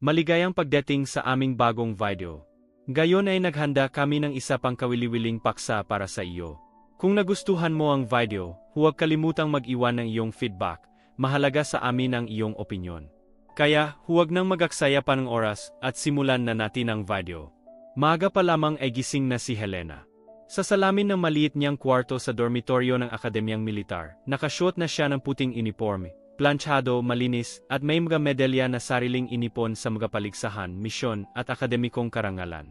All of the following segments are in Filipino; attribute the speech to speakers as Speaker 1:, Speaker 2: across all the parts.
Speaker 1: Maligayang pagdating sa aming bagong video. Gayon ay naghanda kami ng isa pang kawili-wiling paksa para sa iyo. Kung nagustuhan mo ang video, huwag kalimutang mag-iwan ng iyong feedback. Mahalaga sa amin ang iyong opinyon. Kaya, huwag nang magaksaya pa ng oras at simulan na natin ang video. Maaga pa lamang ay gising na si Helena. Sa salamin ng maliit niyang kwarto sa dormitoryo ng Akademyang Militar, nakasuot na siya ng puting uniforme, planchado, malinis, at may mga medalya na sariling inipon sa mga paligsahan, misyon, at akademikong karangalan.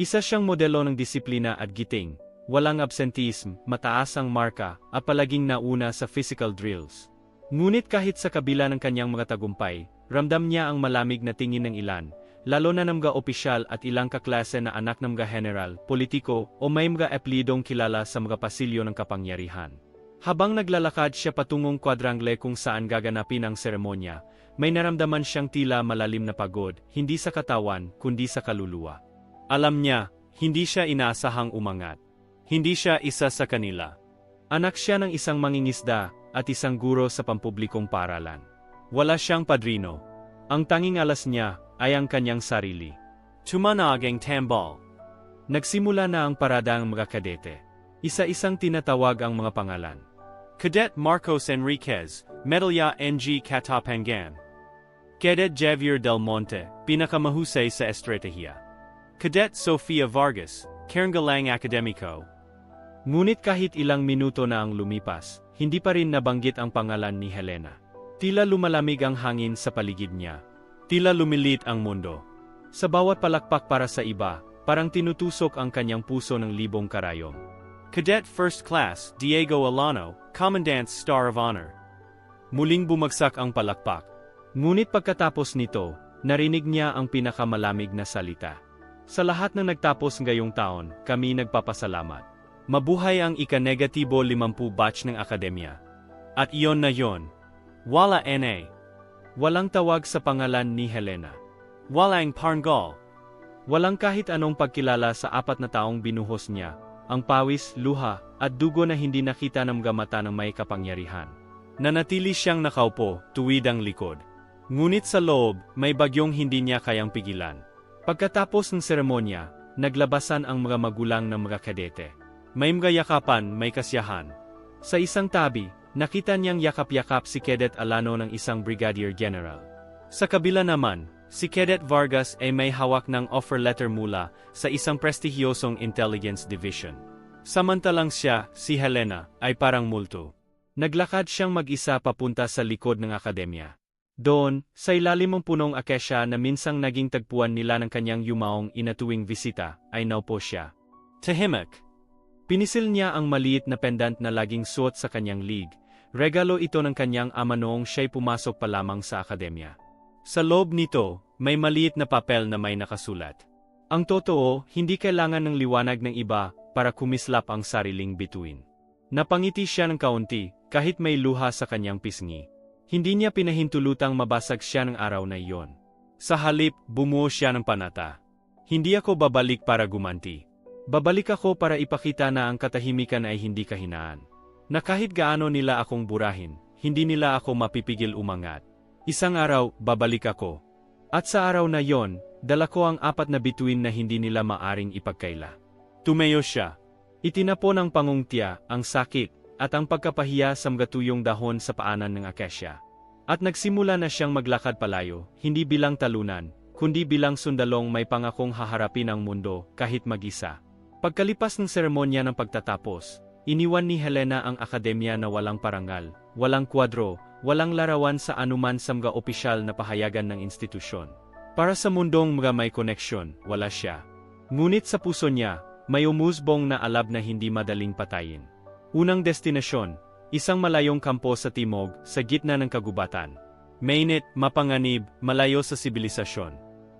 Speaker 1: Isa siyang modelo ng disiplina at giting, walang absenteeism, mataas ang marka, at palaging nauna sa physical drills. Ngunit kahit sa kabila ng kanyang mga tagumpay, ramdam niya ang malamig na tingin ng ilan, lalo na ng mga opisyal at ilang kaklase na anak ng mga general, politiko, o may mga eplidong kilala sa mga pasilyo ng kapangyarihan. Habang naglalakad siya patungong kwadrangle kung saan gaganapin ang seremonya, may naramdaman siyang tila malalim na pagod, hindi sa katawan, kundi sa kaluluwa. Alam niya, hindi siya inaasahang umangat. Hindi siya isa sa kanila. Anak siya ng isang mangingisda at isang guro sa pampublikong paralan. Wala siyang padrino. Ang tanging alas niya ay ang kanyang sarili. Tumanag ang tambal. Nagsimula na ang parada ang mga kadete. Isa-isang tinatawag ang mga pangalan. Cadet Marcos Enriquez, Medalya NG Katapangan. Cadet Javier Del Monte, pinakamahusay sa estratehiya. Cadet Sofia Vargas, Carangalang Academico. Ngunit kahit ilang minuto na ang lumipas, hindi pa rin nabanggit ang pangalan ni Helena. Tila lumalamig ang hangin sa paligid niya. Tila lumilit ang mundo. Sa bawat palakpak para sa iba, parang tinutusok ang kanyang puso ng libong karayom. Cadet First Class Diego Alano, Commandant's Star of Honor. Muling bumagsak ang palakpak. Ngunit pagkatapos nito, narinig niya ang pinakamalamig na salita. Sa lahat ng nagtapos ngayong taon, kami nagpapasalamat. Mabuhay ang ika-negatibo 50 batch ng akademya. At iyon na yon. Wala NA. Walang tawag sa pangalan ni Helena. Walang parngol. Walang kahit anong pagkilala sa apat na taong binuhos niya, ang pawis, luha, at dugo na hindi nakita ng mga mata ng may kapangyarihan. Nanatili siyang nakaupo, tuwid ang likod. Ngunit sa loob, may bagyong hindi niya kayang pigilan. Pagkatapos ng seremonya, naglabasan ang mga magulang ng mga kadete. May mga yakapan, may kasyahan. Sa isang tabi, nakita niyang yakap-yakap si Cadet Alano ng isang brigadier general. Sa kabila naman, si Cadet Vargas ay may hawak ng offer letter mula sa isang prestigyosong intelligence division. Samantalang siya, si Helena, ay parang multo. Naglakad siyang mag-isa papunta sa likod ng akademya. Doon, sa ilalim ng punong akesya na minsang naging tagpuan nila ng kanyang yumaong inatuwing bisita, ay naupo siya. Tahimik. Pinisil niya ang maliit na pendant na laging suot sa kanyang lig. Regalo ito ng kanyang ama noong siya'y pumasok pa lamang sa akademya. Sa loob nito, may maliit na papel na may nakasulat. Ang totoo, hindi kailangan ng liwanag ng iba para kumislap ang sariling bituin. Napangiti siya ng kaunti, kahit may luha sa kanyang pisngi. Hindi niya pinahintulutang mabasag siya ng araw na iyon. Sa halip, bumuo siya ng panata. Hindi ako babalik para gumanti. Babalik ako para ipakita na ang katahimikan ay hindi kahinaan. Na kahit gaano nila akong burahin, hindi nila ako mapipigil umangat. Isang araw, babalik ako. At sa araw na yon, dala ko ang apat na bituin na hindi nila maaring ipagkaila. Tumayo siya. Itinapon ng pangungtya, ang sakit, at ang pagkapahiya sa mga dahon sa paanan ng akasya. At nagsimula na siyang maglakad palayo, hindi bilang talunan, kundi bilang sundalong may pangakong haharapin ang mundo, kahit mag-isa. Pagkalipas ng seremonya ng pagtatapos, iniwan ni Helena ang akademya na walang parangal, walang kwadro, walang larawan sa anuman sa mga opisyal na pahayagan ng institusyon. Para sa mundong mga may koneksyon, wala siya. Ngunit sa puso niya, may umusbong na alab na hindi madaling patayin. Unang destinasyon, isang malayong kampo sa timog, sa gitna ng kagubatan. Mainit, mapanganib, malayo sa sibilisasyon.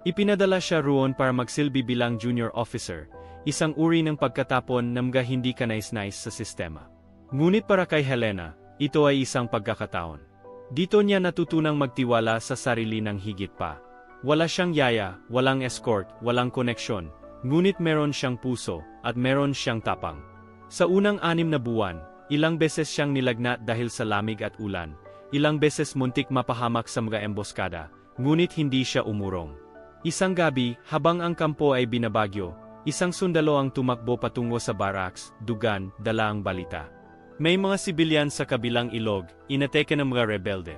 Speaker 1: Ipinadala siya roon para magsilbi bilang junior officer, isang uri ng pagkatapon na mga hindi kanais-nais sa sistema. Ngunit para kay Helena, ito ay isang pagkakataon. Dito niya natutunang magtiwala sa sarili ng higit pa. Wala siyang yaya, walang escort, walang koneksyon, ngunit meron siyang puso, at meron siyang tapang. Sa unang anim na buwan, ilang beses siyang nilagnat dahil sa lamig at ulan, ilang beses muntik mapahamak sa mga emboskada, ngunit hindi siya umurong. Isang gabi, habang ang kampo ay binabagyo, isang sundalo ang tumakbo patungo sa barracks, dugan, dala ang balita. May mga sibilyan sa kabilang ilog, inateke ng mga rebelde.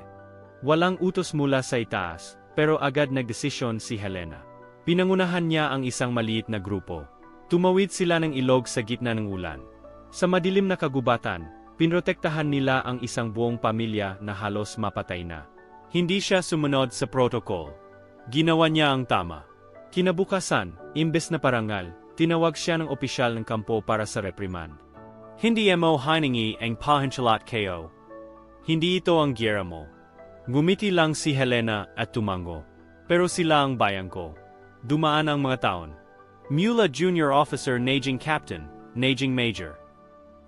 Speaker 1: Walang utos mula sa itaas, pero agad nagdesisyon si Helena. Pinangunahan niya ang isang maliit na grupo. Tumawid sila ng ilog sa gitna ng ulan. Sa madilim na kagubatan, pinrotektahan nila ang isang buong pamilya na halos mapatay na. Hindi siya sumunod sa protocol. Ginawa niya ang tama. Kinabukasan, imbes na parangal, tinawag siya ng opisyal ng kampo para sa reprimand. Hindi mo hiningi ang pahanchalat kayo. Hindi ito ang gira mo. Ngumiti lang si Helena at tumango. Pero sila ang bayan ko. Dumaan ang mga taon. Mula Junior Officer naging Captain, naging Major.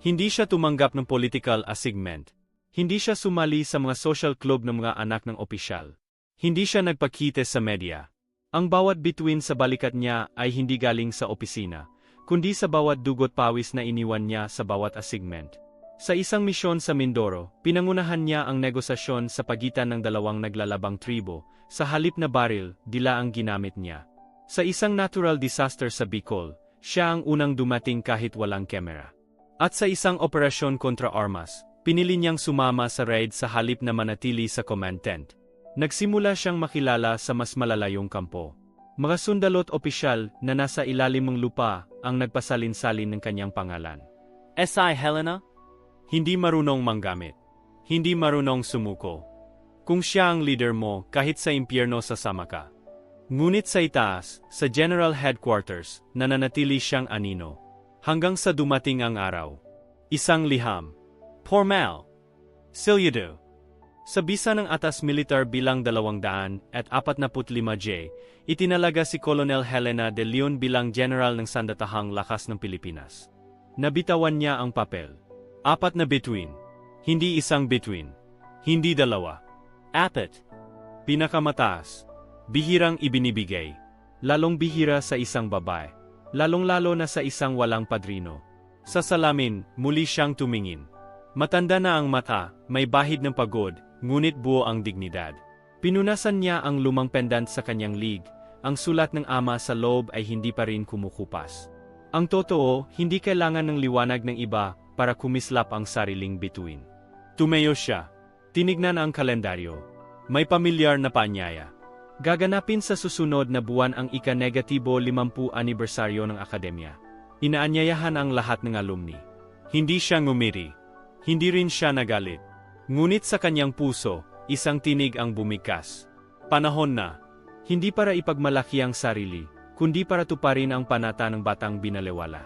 Speaker 1: Hindi siya tumanggap ng political assignment. Hindi siya sumali sa mga social club ng mga anak ng opisyal. Hindi siya nagpakita sa media. Ang bawat bituin sa balikat niya ay hindi galing sa opisina, kundi sa bawat dugot pawis na iniwan niya sa bawat assignment. Sa isang misyon sa Mindoro, pinangunahan niya ang negosasyon sa pagitan ng dalawang naglalabang tribo, sa halip na baril, dila ang ginamit niya. Sa isang natural disaster sa Bicol, siya ang unang dumating kahit walang kamera. At sa isang operasyon kontra armas, pinili niyang sumama sa raid sa halip na manatili sa command tent. Nagsimula siyang makilala sa mas malalayong kampo. Mga sundalo't opisyal na nasa ilalim ng lupa ang nagpasalin-salin ng kanyang pangalan. S.I. Helena? Hindi marunong manggamit. Hindi marunong sumuko. Kung siya ang leader mo, kahit sa impyerno sasama ka. Ngunit sa itaas, sa General Headquarters, nananatili siyang anino. Hanggang sa dumating ang araw. Isang liham. Formal. Silyado. Sa bisa ng atas militar bilang 200 at 45J, itinalaga si Colonel Helena de Leon bilang general ng sandatahang lakas ng Pilipinas. Nabitawan niya ang papel. Apat na bituin. Hindi isang bituin. Hindi dalawa. Apat. Pinakamataas. Bihirang ibinibigay. Lalong bihira sa isang babae. Lalong-lalo na sa isang walang padrino. Sa salamin, muli siyang tumingin. Matanda na ang mata, may bahid ng pagod, ngunit buo ang dignidad. Pinunasan niya ang lumang pendant sa kanyang lig, ang sulat ng ama sa loob ay hindi pa rin kumukupas. Ang totoo, hindi kailangan ng liwanag ng iba para kumislap ang sariling bituin. Tumayo siya. Tinignan ang kalendaryo. May pamilyar na paanyaya. Gaganapin sa susunod na buwan ang ika-negatibo 50 anibersaryo ng akademya. Inaanyayahan ang lahat ng alumni. Hindi siya ngumiri. Hindi rin siya nagalit. Ngunit sa kanyang puso, isang tinig ang bumigkas. Panahon na. Hindi para ipagmalaki ang sarili, kundi para tuparin ang panata ng batang binalewala.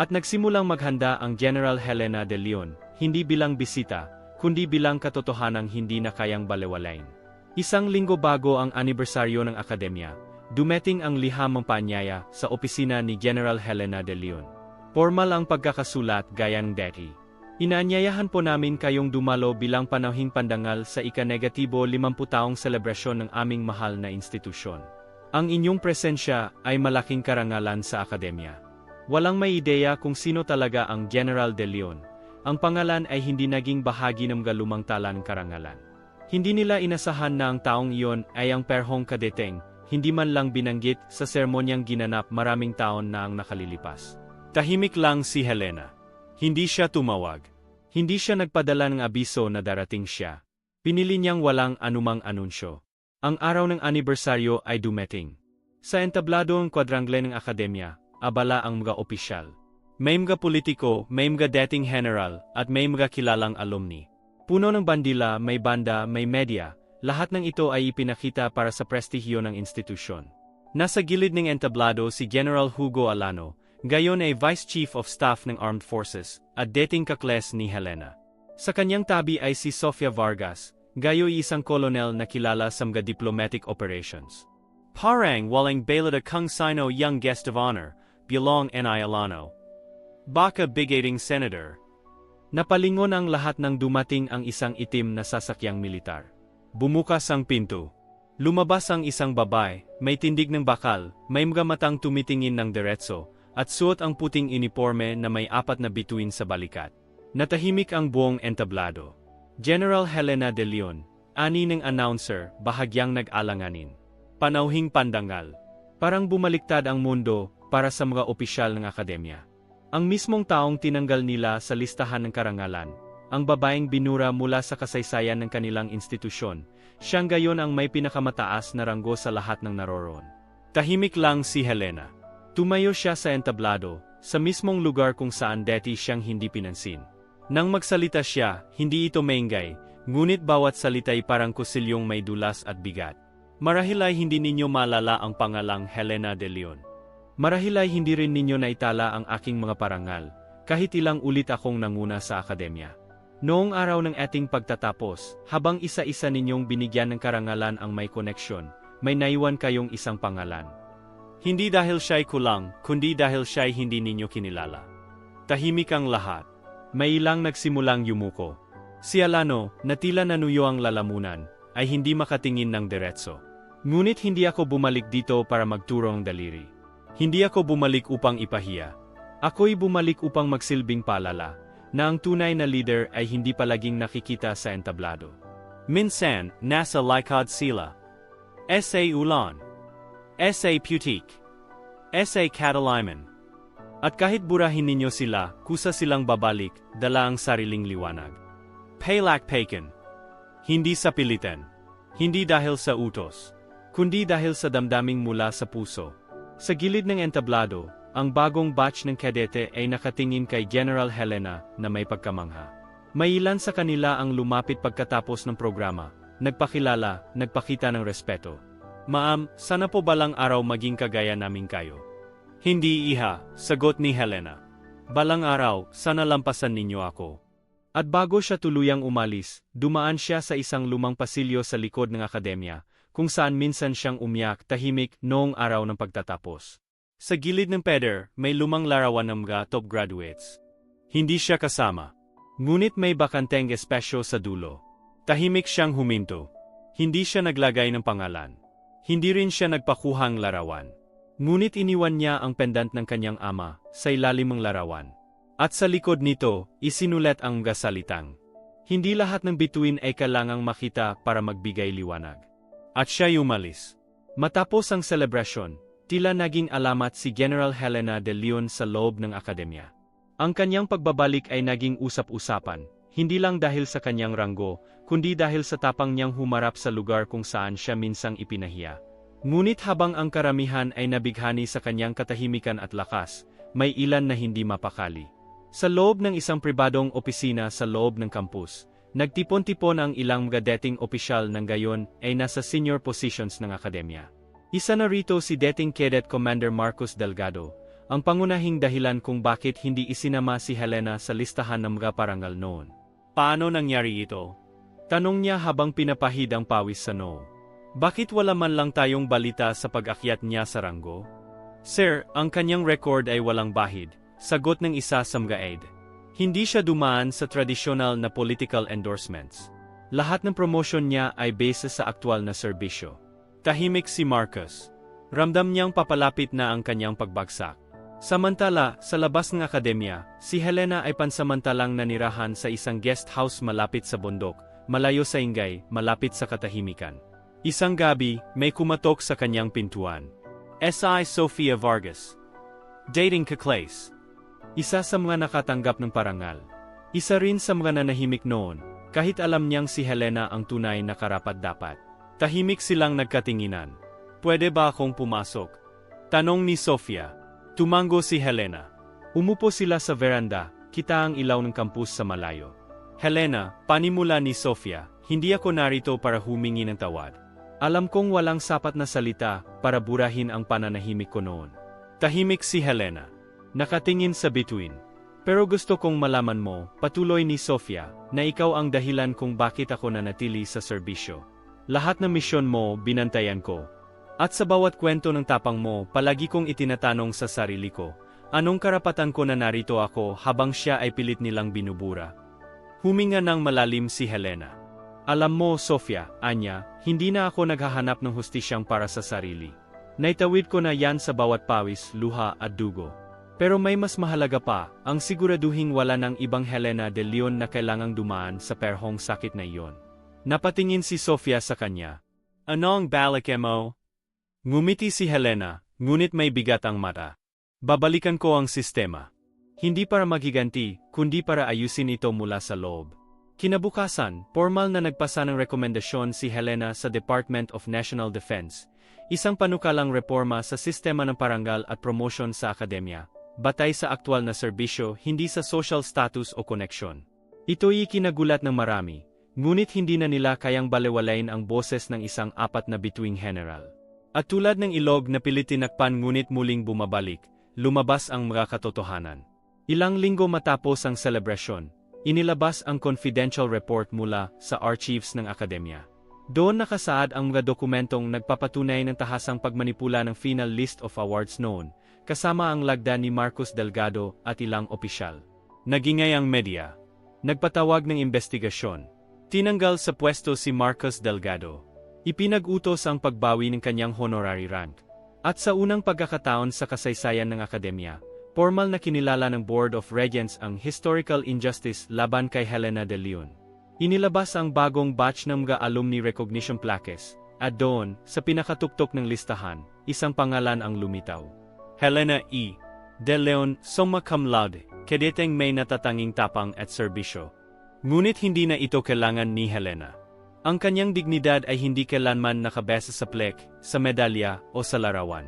Speaker 1: At nagsimulang maghanda ang General Helena de Leon, hindi bilang bisita, kundi bilang katotohanang hindi na kayang balewalain. Isang linggo bago ang anibersaryo ng akademya, dumating ang lihamang paanyaya sa opisina ni General Helena de Leon. Formal ang pagkakasulat gaya ng. Inaanyayahan po namin kayong dumalo bilang panahing pandangal sa ika-negatibo 50 taong selebrasyon ng aming mahal na institusyon. Ang inyong presensya ay malaking karangalan sa akademya. Walang may ideya kung sino talaga ang General de Leon. Ang pangalan ay hindi naging bahagi ng galumang talan karangalan. Hindi nila inasahan na ang taong iyon ay ang perhong kadeteng, hindi man lang binanggit sa sermonyang ginanap maraming taon na ang nakalilipas. Tahimik lang si Helena. Hindi siya tumawag. Hindi siya nagpadala ng abiso na darating siya. Pinili niyang walang anumang anunsyo. Ang araw ng anibersaryo ay dumating. Sa entablado ng kwadrangle ng akademya, abala ang mga opisyal. May mga politiko, may mga dating general, at may mga kilalang alumni. Puno ng bandila, may banda, may media, lahat ng ito ay ipinakita para sa prestihyo ng institusyon. Nasa gilid ng entablado si General Hugo Alano, gayon ay Vice Chief of Staff ng Armed Forces, at dating kakles ni Helena. Sa kanyang tabi ay si Sofia Vargas, gayo isang kolonel na kilala sa mga diplomatic operations. Parang walang bailada kung sino young guest of honor, Bilong N. Alano. Baka bigating senator. Napalingon ang lahat ng dumating ang isang itim na sasakyang militar. Bumukas ang pinto. Lumabas ang isang babae, may tindig ng bakal, may mga matang tumitingin ng diretso, at suot ang puting uniforme na may apat na bituin sa balikat. Natahimik ang buong entablado. General Helena de Leon, ani ng announcer, bahagyang nag-alanganin. Panauhing pandangal. Parang bumaliktad ang mundo para sa mga opisyal ng akademya. Ang mismong taong tinanggal nila sa listahan ng karangalan, ang babaeng binura mula sa kasaysayan ng kanilang institusyon, siyang gayon ang may pinakamataas na ranggo sa lahat ng naroroon. Tahimik lang si Helena. Tumayo siya sa entablado, sa mismong lugar kung saan dati siyang hindi pinansin. Nang magsalita siya, hindi ito maingay, ngunit bawat salita'y parang kusilyong may dulas at bigat. Marahil ay hindi ninyo malala ang pangalang Helena de Leon. Marahil ay hindi rin ninyo naitala ang aking mga parangal, kahit ilang ulit akong nanguna sa akademya. Noong araw ng ating pagtatapos, habang isa-isa ninyong binigyan ng karangalan ang may koneksyon, may naiwan kayong isang pangalan. Hindi dahil siya'y kulang, kundi dahil siya'y hindi ninyo kinilala. Tahimik ang lahat. May ilang nagsimulang yumuko. Si Alano, na tila nanuyo ang lalamunan, ay hindi makatingin ng diretso. Ngunit hindi ako bumalik dito para magturo ng daliri. Hindi ako bumalik upang ipahiya. Ako'y bumalik upang magsilbing palala, na ang tunay na leader ay hindi palaging nakikita sa entablado. Minsan, nasa likod sila. S.A. Ulan. S.A. Putik. S.A. Cataliman. At kahit burahin ninyo sila, kusa silang babalik, dala ang sariling liwanag. Paylak Paken. Hindi sa pilitan. Hindi dahil sa utos. Kundi dahil sa damdaming mula sa puso. Sa gilid ng entablado, ang bagong batch ng kadete ay nakatingin kay General Helena na may pagkamangha. May ilan sa kanila ang lumapit pagkatapos ng programa, nagpakilala, nagpakita ng respeto. Maam, sana po balang araw maging kagaya namin kayo. Hindi iha, sagot ni Helena. Balang araw, sana lampasan ninyo ako. At bago siya tuluyang umalis, dumaan siya sa isang lumang pasilyo sa likod ng akademya, kung saan minsan siyang umiyak tahimik noong araw ng pagtatapos. Sa gilid ng peder, may lumang larawan ng mga top graduates. Hindi siya kasama. Ngunit may bakanteng espesyo sa dulo. Tahimik siyang huminto. Hindi siya naglagay ng pangalan. Hindi rin siya nagpakuhang larawan. Ngunit iniwan niya ang pendant ng kanyang ama sa ilalim ng larawan. At sa likod nito, isinulat ang mga salitang. Hindi lahat ng bituin ay kailangang makita para magbigay liwanag. At siya umalis. Matapos ang selebrasyon, tila naging alamat si General Helena de Leon sa loob ng akademya. Ang kanyang pagbabalik ay naging usap-usapan, hindi lang dahil sa kanyang ranggo, kundi dahil sa tapang niyang humarap sa lugar kung saan siya minsang ipinahiya. Ngunit habang ang karamihan ay nabighani sa kanyang katahimikan at lakas, may ilan na hindi mapakali. Sa loob ng isang pribadong opisina sa loob ng kampus, nagtipon-tipon ang ilang mga dating opisyal ng gayon ay nasa senior positions ng akademya. Isa na rito si dating Cadet Commander Marcos Delgado, ang pangunahing dahilan kung bakit hindi isinama si Helena sa listahan ng mga parangal noon. Paano nangyari ito? Tanong niya habang pinapahid ang pawis sa noo. Bakit wala man lang tayong balita sa pag-akyat niya sa ranggo? Sir, ang kanyang record ay walang bahid, Sagot ng isa sa mga aide. Hindi siya dumaan sa tradisyonal na political endorsements. Lahat ng promotion niya ay base sa aktwal na serbisyo. Tahimik si Marcus. Ramdam niyang papalapit na ang kanyang pagbagsak. Samantala, sa labas ng akademya, si Helena ay pansamantalang nanirahan sa isang guest house malapit sa bundok, malayo sa ingay, malapit sa katahimikan. Isang gabi, may kumatok sa kanyang pintuan. S.I. Sofia Vargas. Dating Kakles. Isa sa mga nakatanggap ng parangal. Isa rin sa mga nanahimik noon, kahit alam niyang si Helena ang tunay na karapat-dapat. Tahimik silang nagkatinginan. Pwede ba akong pumasok? Tanong ni Sofia. Tumango si Helena. Umupo sila sa veranda, kita ang ilaw ng kampus sa malayo. Helena, panimula ni Sofia, hindi ako narito para humingi ng tawad. Alam kong walang sapat na salita para burahin ang pananahimik ko noon. Tahimik si Helena. Nakatingin sa bituin. Pero gusto kong malaman mo, patuloy ni Sofia, na ikaw ang dahilan kung bakit ako nanatili sa serbisyo. Lahat ng misyon mo, binantayan ko. At sa bawat kwento ng tapang mo, palagi kong itinatanong sa sarili ko, anong karapatan ko na narito ako habang siya ay pilit nilang binubura? Huminga ng malalim si Helena. Alam mo, Sofia, Anya, hindi na ako naghahanap ng hustisyang para sa sarili. Naitawid ko na yan sa bawat pawis, luha at dugo. Pero may mas mahalaga pa, ang siguraduhing wala ng ibang Helena de Leon na kailangang dumaan sa perhong sakit na iyon. Napatingin si Sofia sa kanya. Anong balik mo? Ngumiti si Helena, ngunit may bigat ang mata. Babalikan ko ang sistema. Hindi para maghiganti, kundi para ayusin ito mula sa loob. Kinabukasan, formal na nagpasa ng rekomendasyon si Helena sa Department of National Defense, isang panukalang reforma sa sistema ng parangal at promotion sa akademya, batay sa aktwal na serbisyo hindi sa social status o koneksyon. Ito'y kinagulat ng marami, ngunit hindi na nila kayang balewalain ang boses ng isang apat na bituing general. At tulad ng ilog na pilit tinakpan ngunit muling bumabalik, lumabas ang mga katotohanan. Ilang linggo matapos ang selebrasyon, inilabas ang confidential report mula sa archives ng akademya. Doon nakasaad ang mga dokumentong nagpapatunay ng tahasang pagmanipula ng final list of awards noon, kasama ang lagda ni Marcos Delgado at ilang opisyal. Nagingay ang media. Nagpatawag ng investigasyon. Tinanggal sa pwesto si Marcos Delgado. Ipinag-utos ang pagbawi ng kanyang honorary rank. At sa unang pagkakataon sa kasaysayan ng akademya, formal na kinilala ng Board of Regents ang historical injustice laban kay Helena de Leon. Inilabas ang bagong batch ng mga alumni recognition plaques, at doon, sa pinakatuktok ng listahan, isang pangalan ang lumitaw. Helena E. De Leon, summa cum laude, kedeteng may natatanging tapang at serbisyo. Ngunit hindi na ito kailangan ni Helena. Ang kanyang dignidad ay hindi kailanman nakabesa sa plek, sa medalya, o sa larawan.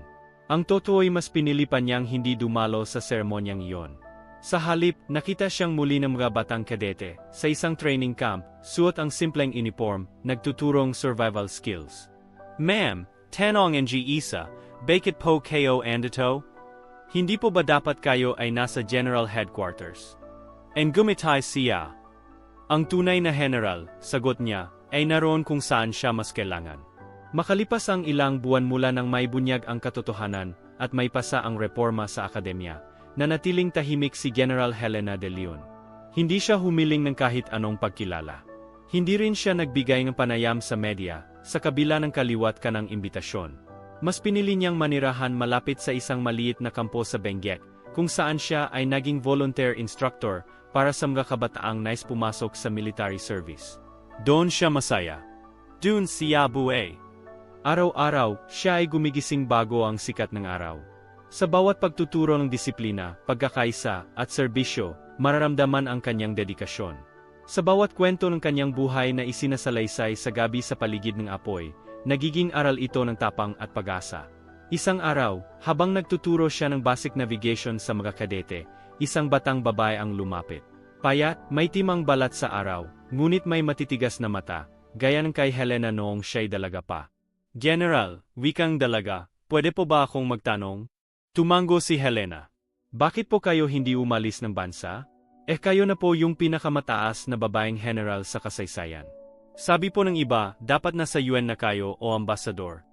Speaker 1: Ang totoo ay mas pinili pa niyang hindi dumalo sa seremonyang iyon. Sa halip, nakita siyang muli ng mga batang kadete, sa isang training camp, suot ang simpleng uniform, nagtuturong survival skills. Ma'am, tanong ng isa, bakit po kayo andito? Hindi po ba dapat kayo ay nasa general headquarters? And gumitay siya. Ang tunay na general, sagot niya, ay naroon kung saan siya mas kailangan. Makalipas ang ilang buwan mula nang may bunyag ang katotohanan at may pasa ang reforma sa akademya, nanatiling tahimik si General Helena de Leon. Hindi siya humiling ng kahit anong pagkilala. Hindi rin siya nagbigay ng panayam sa media, sa kabila ng kaliwat ka ng imbitasyon. Mas pinili niyang manirahan malapit sa isang maliit na kampo sa Benguet, kung saan siya ay naging volunteer instructor para sa mga kabataang nais pumasok sa military service. Doon siya masaya. Doon siya buhay. Araw-araw, siya ay gumigising bago ang sikat ng araw. Sa bawat pagtuturo ng disiplina, pagkakaisa, at serbisyo, mararamdaman ang kanyang dedikasyon. Sa bawat kwento ng kanyang buhay na isinasalaysay sa gabi sa paligid ng apoy, nagiging aral ito ng tapang at pag-asa. Isang araw, habang nagtuturo siya ng basic navigation sa mga kadete, isang batang babae ang lumapit. Payat, may timang balat sa araw, ngunit may matitigas na mata, gaya ng kay Helena noong siya'y dalaga pa. General, wikang dalaga, pwede po ba akong magtanong? Tumango si Helena. Bakit po kayo hindi umalis ng bansa? Eh kayo na po yung pinakamataas na babaeng general sa kasaysayan. Sabi po ng iba, dapat nasa UN na kayo o ambasador.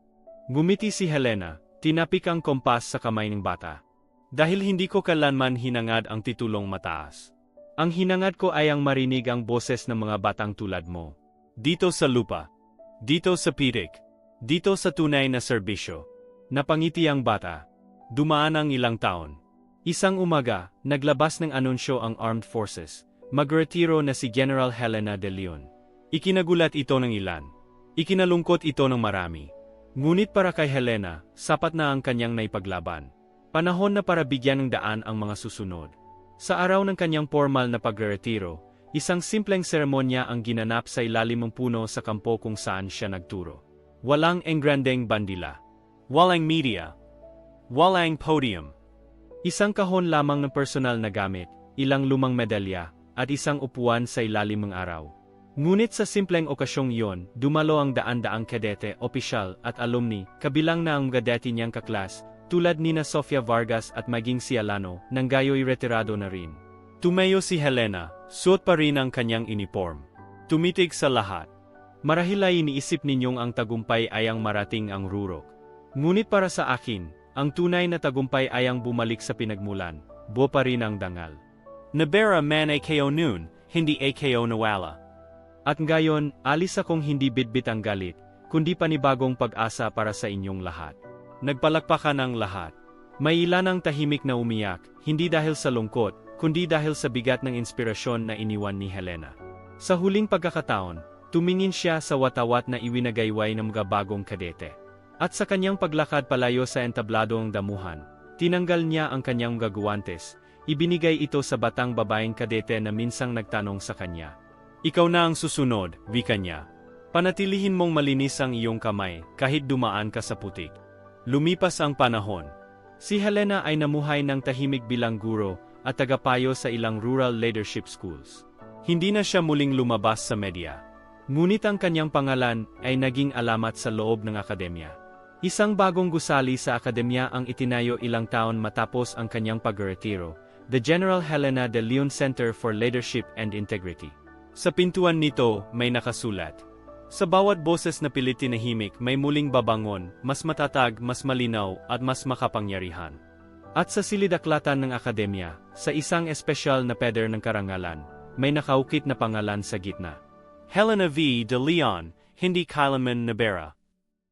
Speaker 1: Gumiti si Helena, tinapik ang kompas sa kamay ng bata. Dahil hindi ko kailanman hinangad ang titulong mataas. Ang hinangad ko ay ang marinig ang boses ng mga batang tulad mo. Dito sa lupa. Dito sa pirik. Dito sa tunay na serbisyo. Napangiti ang bata. Dumaan ang ilang taon. Isang umaga, naglabas ng anunsyo ang Armed Forces. Magretiro na si General Helena de Leon. Ikinagulat ito ng ilan. Ikinalungkot ito ng marami. Ngunit para kay Helena, sapat na ang kanyang naipaglaban. Panahon na para bigyan ng daan ang mga susunod. Sa araw ng kanyang formal na pagretiro, isang simpleng seremonya ang ginanap sa ilalim ng puno sa kampo kung saan siya nagturo. Walang engrandeng bandila. Walang media. Walang podium. Isang kahon lamang ng personal na gamit, ilang lumang medalya, at isang upuan sa ilalim ng araw. Ngunit sa simpleng okasyong iyon, dumalo ang daan-daang kadete, opisyal, at alumni, kabilang na ang mga dati niyang kaklas, tulad ni na Sofia Vargas at maging si Alano, nang gayo'y retirado na rin. Tumayo si Helena, suot pa rin ang kanyang uniform. Tumitig sa lahat. Marahil ay iniisip ninyong ang tagumpay ay ang marating ang rurok. Ngunit para sa akin, ang tunay na tagumpay ay ang bumalik sa pinagmulan, buo pa rin ang dangal. Nabera man ay noon, hindi ay kayo nawala. At ngayon, alis akong hindi bitbit ang galit, kundi panibagong pag-asa para sa inyong lahat. Nagpalakpakan ang lahat. May ilan ang tahimik na umiyak, hindi dahil sa lungkot, kundi dahil sa bigat ng inspirasyon na iniwan ni Helena. Sa huling pagkakataon, tumingin siya sa watawat na iwinagayway ng mga bagong kadete. At sa kanyang paglakad palayo sa entabladong damuhan, tinanggal niya ang kanyang gagwantes, ibinigay ito sa batang babaeng kadete na minsang nagtanong sa kanya. Ikaw na ang susunod, wika niya. Panatilihin mong malinis ang iyong kamay kahit dumaan ka sa putik. Lumipas ang panahon. Si Helena ay namuhay ng tahimik bilang guro at tagapayo sa ilang rural leadership schools. Hindi na siya muling lumabas sa media. Ngunit ang kanyang pangalan ay naging alamat sa loob ng akademya. Isang bagong gusali sa akademya ang itinayo ilang taon matapos ang kanyang pagretiro, the General Helena de Leon Center for Leadership and Integrity. Sa pintuan nito, may nakasulat. Sa bawat boses na pilit tinahimik may muling babangon, mas matatag, mas malinaw, at mas makapangyarihan. At sa silidaklatan ng akademya, sa isang espesyal na peder ng karangalan, may nakaukit na pangalan sa gitna. Helena V. de Leon, hindi Kailaman Nabera.